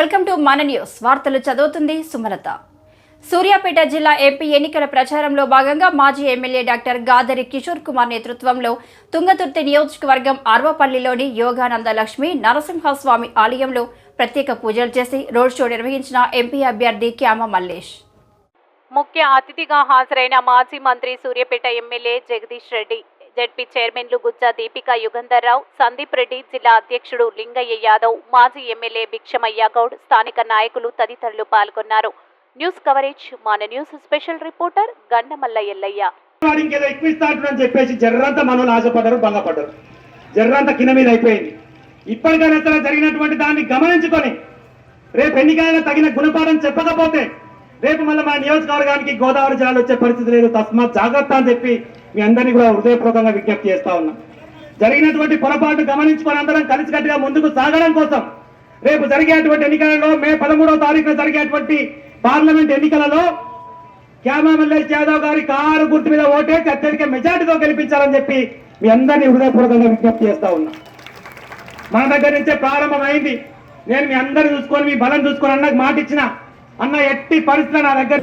Welcome మన news. వార్తలు చదువుతుంది సుమలత. సూర్యాపేట జిల్లా ఎంపీ ఎన్నికల ప్రచారంలో భాగంగా మాజీ ఎమ్మెల్యే డాక్టర్ గాదరి కిషోర్ కుమార్ నేతృత్వంలో తుంగతుర్తి నియోజకవర్గం అర్వపల్లిలోని యోగానంద లక్ష్మి నరసింహస్వామి ఆలయంలో ప్రత్యేక పూజలు చేసి రోడ్ షో నిర్వహించిన ఎంపీ అభ్యర్థి క్యామ మల్లేష్. ముఖ్య అతిథిగా హాజరైన మాజీ మంత్రి సూర్యాపేట ఎమ్మెల్యే జగదీష్ రెడ్డి. జెడ్పీ చైర్మన్లు గుజ్జా దీపిక యుగంధర్ రావు సందీప్ రెడ్డి జిల్లా అధ్యక్షుడు లింగయ్య యాదవ్ మాజీ ఎమ్మెల్యే భిక్షమయ్య గౌడ్ స్థానిక నాయకులు తదితరులు పాల్గొన్నారు. న్యూస్ కవరేజ్ మన news special reporter Gandamalla Ellaiah. చెప్పేసి జర్రంతా మనోళ్ళు ఆశపడ్డారు భంగపడ్డారు. జర్రంతా కింద మీద అయిపోయింది. ఇప్పటికైనా సరే జరిగినటువంటి దాన్ని గమనించుకొని రేపు ఎన్నికైనా తగిన గుణపాఠం చెప్పకపోతే రేపు మళ్ళీ మన నియోజకవర్గానికి గోదావరి జిల్లాలో వచ్చే పరిస్థితి లేదు. తస్మాత్ జాగ్రత్త అని చెప్పి మీ అందరినీ కూడా హృదయపూర్వకంగా విజ్ఞప్తి చేస్తా ఉన్నా. జరిగినటువంటి పొరపాటు గమనించుకొని అందరం కలిసికట్టుగా ముందుకు సాగడం కోసం రేపు జరిగేటువంటి ఎన్నికలలో మే పదమూడవ తారీఖున జరిగేటువంటి పార్లమెంట్ ఎన్నికలలో క్యామా మల్లేష్ యాదవ్ గారి కారు గుర్తు మీద ఓటేసి అత్యధిక మెజార్టీతో గెలిపించాలని చెప్పి మీ అందరినీ హృదయపూర్వకంగా విజ్ఞప్తి చేస్తా ఉన్నా. మన దగ్గర నుంచే ప్రారంభమైంది. నేను మీ అందరిని చూసుకొని మీ బలం చూసుకొని అన్నకు మాట ఇచ్చిన అన్న ఎట్టి పరిస్థితి నా దగ్గర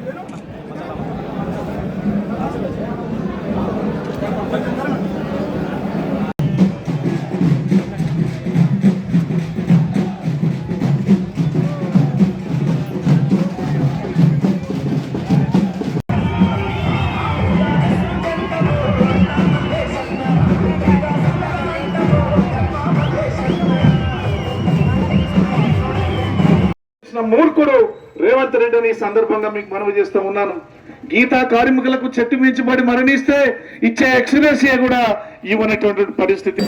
మూర్ఖుడు రేవంత్ రెడ్డిని ఈ సందర్భంగా మీకు మనవి చేస్తూ ఉన్నాను. గీతా కార్మికులకు చెట్టు మించిబడి మరణిస్తే ఇచ్చే ఎక్స్గ్రేసియా కూడా ఇవ్వనటువంటి పరిస్థితి.